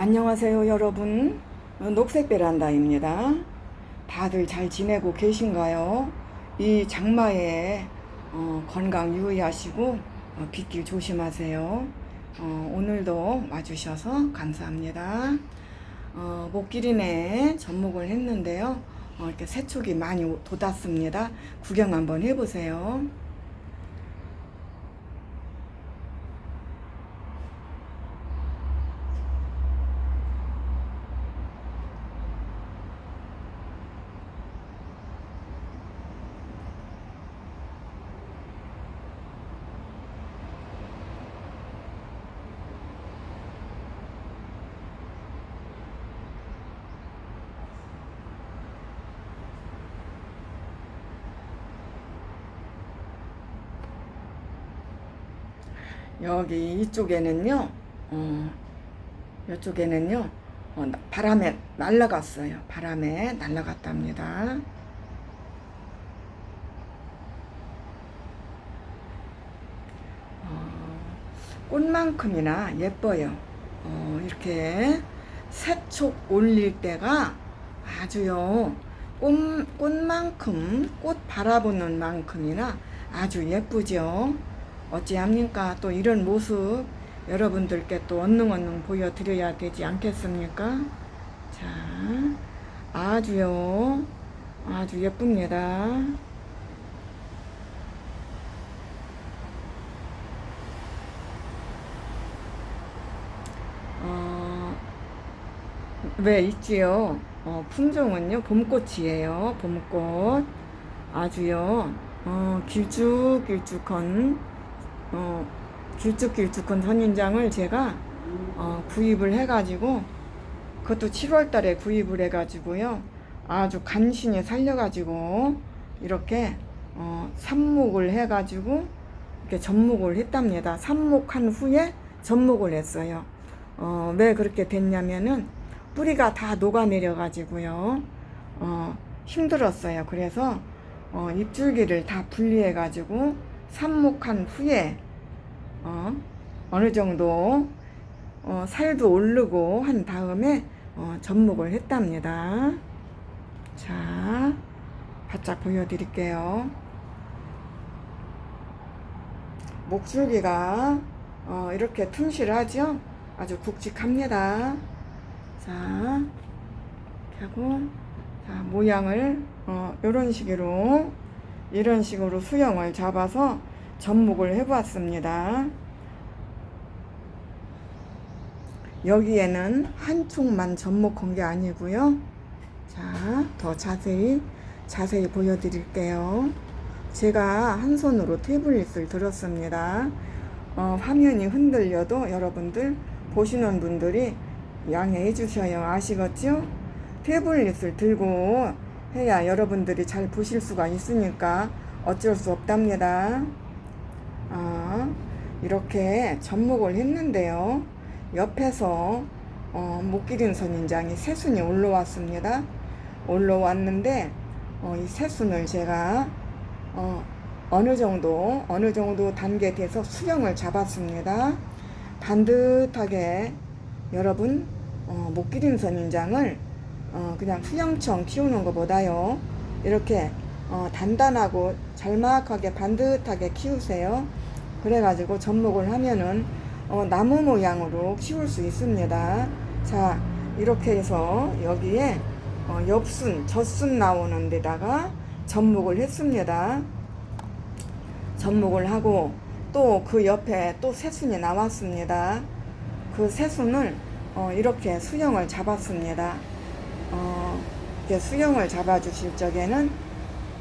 안녕하세요 여러분. 어, 녹색 베란다입니다. 다들 잘 지내고 계신가요? 이 장마에 어, 건강 유의하시고 어, 빗길 조심하세요. 어, 오늘도 와주셔서 감사합니다. 어, 목길이네 접목을 했는데요. 어, 이렇게 새촉이 많이 오- 돋았습니다. 구경 한번 해보세요 여기 이쪽에는요, 어, 이쪽에는요, 어, 나- 바람에 날라갔어요. 바람에 날라갔답니다. 어, 꽃만큼이나 예뻐요. 어, 이렇게 새촉 올릴 때가 아주요. 꽃, 꽃만큼, 꽃 바라보는 만큼이나 아주 예쁘죠. 어찌합니까? 또 이런 모습 여러분들께 또 언능언능 보여드려야 되지 않겠습니까? 자, 아주요. 아주 예쁩니다. 어, 왜 있지요? 어, 품종은요, 봄꽃이에요. 봄꽃. 아주요, 어, 길쭉길쭉한, 어, 길쭉길쭉한 선인장을 제가, 어, 구입을 해가지고, 그것도 7월 달에 구입을 해가지고요. 아주 간신히 살려가지고, 이렇게, 어, 삽목을 해가지고, 이렇게 접목을 했답니다. 삽목한 후에 접목을 했어요. 어, 왜 그렇게 됐냐면은 뿌리가 다 녹아내려 가지고요. 어, 힘들었어요. 그래서 어, 잎줄기를 다 분리해 가지고 삽목한 후에 어, 어느 정도 어, 살도 오르고 한 다음에 어, 접목을 했답니다. 자, 바짝 보여드릴게요. 목줄기가 어, 이렇게 튼실하죠? 아주 굵직합니다. 자, 이렇게 하고, 자, 모양을, 어, 요런 식으로, 이런 식으로 수영을 잡아서 접목을 해보았습니다. 여기에는 한 축만 접목한 게 아니고요. 자, 더 자세히, 자세히 보여드릴게요. 제가 한 손으로 태블릿을 들었습니다. 어, 화면이 흔들려도 여러분들 보시는 분들이 양해해 주셔요. 아시겠죠? 태블릿을 들고 해야 여러분들이 잘 보실 수가 있으니까 어쩔 수 없답니다. 아, 이렇게 접목을 했는데요. 옆에서 어, 목기린 선인장이 새순이 올라왔습니다. 올라왔는데 어, 이 새순을 제가 어, 어느 정도 어느 정도 단계 돼서 수령을 잡았습니다. 반듯하게 여러분 어, 목기린 선인장을 어, 그냥 수영청 키우는 것보다요 이렇게 어, 단단하고 잘막하게 반듯하게 키우세요. 그래가지고 접목을 하면은 어, 나무 모양으로 키울 수 있습니다. 자 이렇게 해서 여기에 어, 엽순, 젖순 나오는 데다가 접목을 했습니다. 접목을 하고 또 그 옆에 또 새순이 나왔습니다. 그 새순을 어, 이렇게 수영을 잡았습니다. 어, 수영을 잡아주실 적에는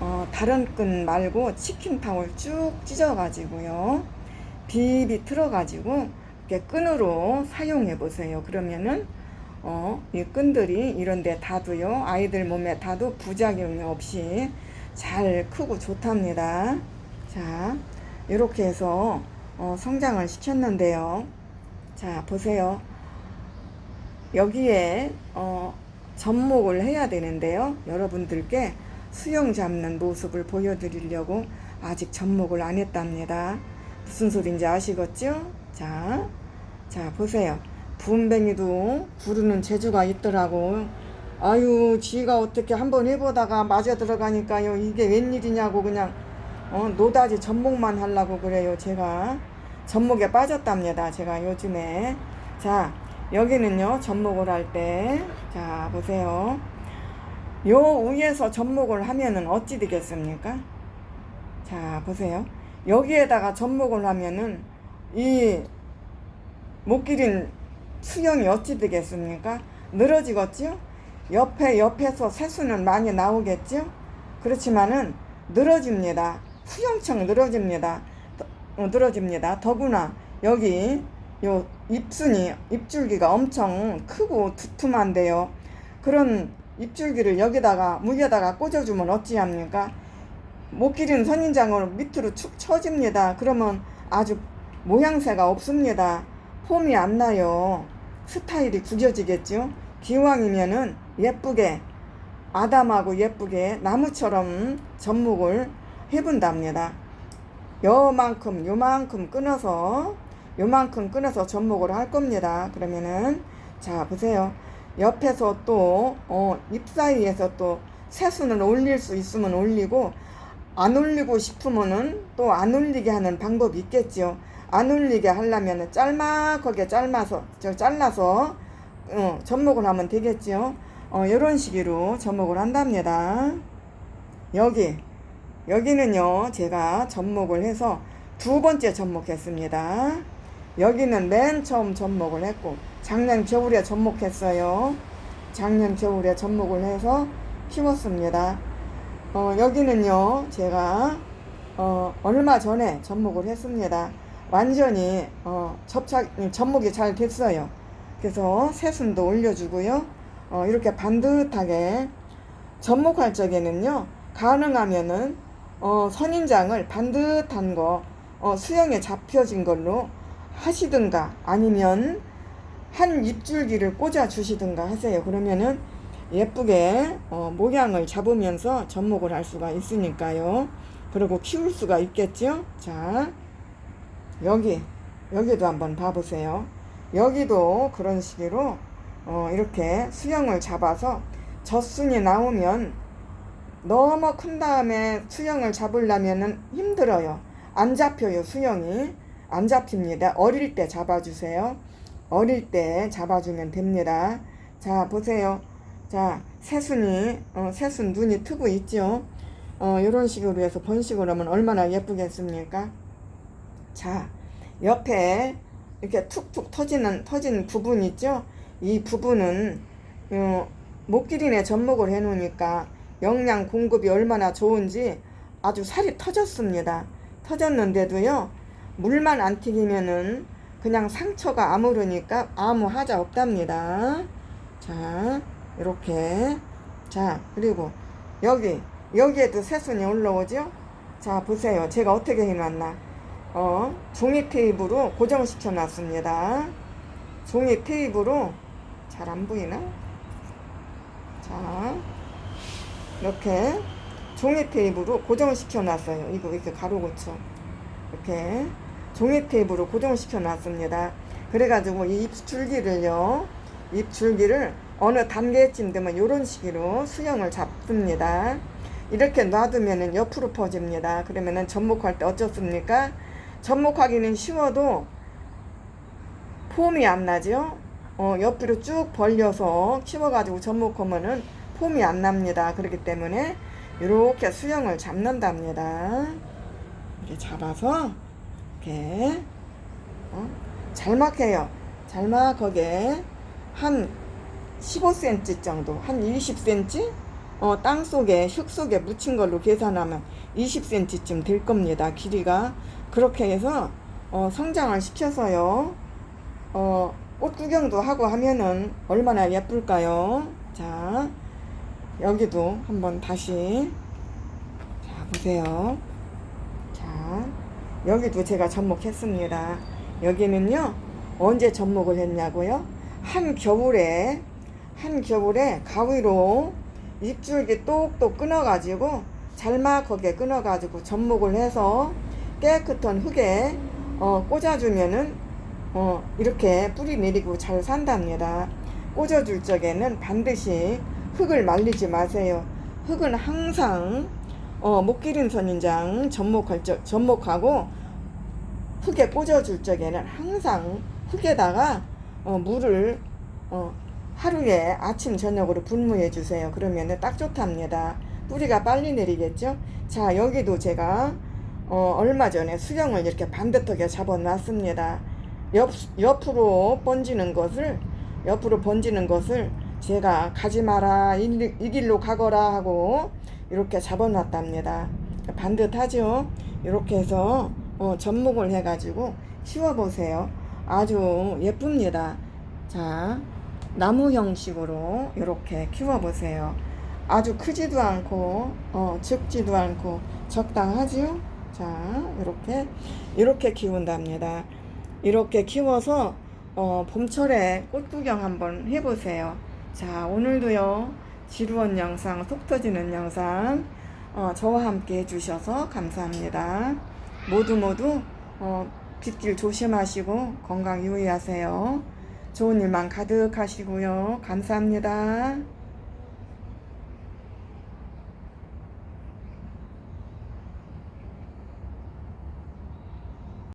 어, 다른 끈 말고 치킨 타올 쭉 찢어가지고요. 비 비 틀어가지고 이렇게 끈으로 사용해 보세요. 그러면은 어, 이 끈들이 이런데 닿도요. 아이들 몸에 닿도 부작용이 없이 잘 크고 좋답니다. 자, 이렇게 해서 어, 성장을 시켰는데요. 자, 보세요. 여기에 어, 접목을 해야 되는데요. 여러분들께 수영 잡는 모습을 보여드리려고 아직 접목을 안 했답니다. 무슨 소린지 아시겠죠? 자, 자 보세요. 분뱅이도 부르는 재주가 있더라고. 아유, 지가 어떻게 한번 해보다가 맞아 들어가니까요. 이게 웬일이냐고 그냥 어, 노다지 접목만 하려고 그래요. 제가 접목에 빠졌답니다. 제가 요즘에 자 여기는요 접목을 할 때 자 보세요. 요 위에서 접목을 하면은 어찌 되겠습니까? 자 보세요. 여기에다가 접목을 하면은 이 목기린 수영이 어찌 되겠습니까? 늘어지겠지요? 옆에 옆에서 새수는 많이 나오겠죠? 그렇지만은 늘어집니다. 수영청 늘어집니다. 더- 어, 늘어집니다. 더구나 여기 요 입순이 입줄기가 엄청 크고 두툼한데요. 그런 입줄기를 여기다가 무게다가 꽂아주면 어찌합니까? 못 기린 선인장으로 밑으로 축 처집니다. 그러면 아주 모양새가 없습니다. 폼이 안 나요. 스타일이 구겨지겠죠? 기왕이면은 예쁘게 아담하고 예쁘게 나무처럼 접목을 해본답니다. 요만큼 요만큼 끊어서 요만큼 끊어서 접목을 할 겁니다. 그러면은 자 보세요. 옆에서 또 어, 잎 사이에서 또 새순을 올릴 수 있으면 올리고 안 올리고 싶으면은 또 안 올리게 하는 방법이 있겠지요. 안 올리게 하려면은 짤막하게 짧아서 저 잘라서 어, 접목을 하면 되겠지요. 어, 이런 식으로 접목을 한답니다. 여기 여기는요 제가 접목을 해서 두 번째 접목했습니다. 여기는 맨 처음 접목을 했고 작년 겨울에 접목했어요. 작년 겨울에 접목을 해서 키웠습니다. 어, 여기는요 제가 어, 얼마 전에 접목을 했습니다. 완전히 어, 접착 접목이 잘 됐어요. 그래서 새순도 올려주고요. 어, 이렇게 반듯하게 접목할 적에는요 가능하면은 어, 선인장을 반듯한 거 어, 수영에 잡혀진 걸로 하시든가 아니면 한 입줄기를 꽂아 주시든가 하세요. 그러면은 예쁘게 어, 모양을 잡으면서 접목을 할 수가 있으니까요. 그리고 키울 수가 있겠죠. 자 여기 여기도 한번 봐보세요. 여기도 그런 식으로 어, 이렇게 수영을 잡아서 젖순이 나오면 너무 큰 다음에 수영을 잡으려면은 힘들어요. 안 잡혀요, 수영이. 안 잡힙니다. 어릴 때 잡아주세요. 어릴 때 잡아주면 됩니다. 자, 보세요. 자, 새순이, 어, 새순 눈이 트고 있죠? 어, 요런 식으로 해서 번식을 하면 얼마나 예쁘겠습니까? 자, 옆에 이렇게 툭툭 터지는, 터진 부분 있죠? 이 부분은, 어, 목기린에 접목을 해 놓으니까 영양 공급이 얼마나 좋은지 아주 살이 터졌습니다. 터졌는데도요, 물만 안 튀기면은 그냥 상처가 아무르니까 아무 하자 없답니다. 자, 이렇게. 자, 그리고 여기, 여기에도 새순이 올라오죠? 자, 보세요. 제가 어떻게 해놨나. 어, 종이 테이프로 고정시켜 놨습니다. 종이 테이프로 잘 안 보이나? 자, 이렇게 종이 테이프로 고정시켜 놨어요. 이거 이렇게 가로 고쳐. 이렇게 종이 테이프로 고정시켜 놨습니다. 그래가지고 이 입줄기를요, 입줄기를 어느 단계쯤 되면 이런 식으로 수영을 잡습니다. 이렇게 놔두면은 옆으로 퍼집니다. 그러면은 접목할 때 어쩌습니까? 접목하기는 쉬워도 폼이 안 나죠? 어, 옆으로 쭉 벌려서 키워가지고 접목하면은 폼이 안 납니다. 그렇기 때문에 이렇게 수영을 잡는답니다. 이렇게 잡아서 이렇게 어? 잘막해요. 잘막하게 한 15cm 정도, 한 20cm 어, 땅 속에 흙 속에 묻힌 걸로 계산하면 20cm쯤 될 겁니다. 길이가 그렇게 해서 어, 성장을 시켜서요. 어, 꽃 구경도 하고 하면은 얼마나 예쁠까요? 자, 여기도 한번 다시 자 보세요. 자, 여기도 제가 접목했습니다. 여기는요 언제 접목을 했냐고요? 한 겨울에 한 겨울에 가위로 입줄기 똑똑 끊어가지고 잘막하게 끊어가지고 접목을 해서 깨끗한 흙에 어, 꽂아주면은 어, 이렇게 뿌리 내리고 잘 산답니다. 꽂아줄 적에는 반드시 흙을 말리지 마세요. 흙은 항상 어, 목기린 선인장 접목할 적, 접목하고 흙에 꽂아줄 적에는 항상 흙에다가 어, 물을 어, 하루에 아침 저녁으로 분무해 주세요. 그러면 딱 좋답니다. 뿌리가 빨리 내리겠죠? 자 여기도 제가 어, 얼마 전에 수영을 이렇게 반듯하게 잡아 놨습니다. 옆, 옆으로 번지는 것을 옆으로 번지는 것을 제가 가지 마라 이, 이 길로 가거라 하고 이렇게 잡아 놨답니다. 반듯하죠? 이렇게 해서 어, 접목을 해가지고 키워 보세요. 아주 예쁩니다. 자, 나무 형식으로 이렇게 키워 보세요. 아주 크지도 않고 어, 적지도 않고 적당하지요? 자, 이렇게 이렇게 키운답니다. 이렇게 키워서 어, 봄철에 꽃 구경 한번 해보세요. 자, 오늘도요 지루한 영상, 속 터지는 영상 어, 저와 함께 해주셔서 감사합니다. 모두 모두 어, 빗길 조심하시고 건강 유의하세요. 좋은 일만 가득하시고요. 감사합니다.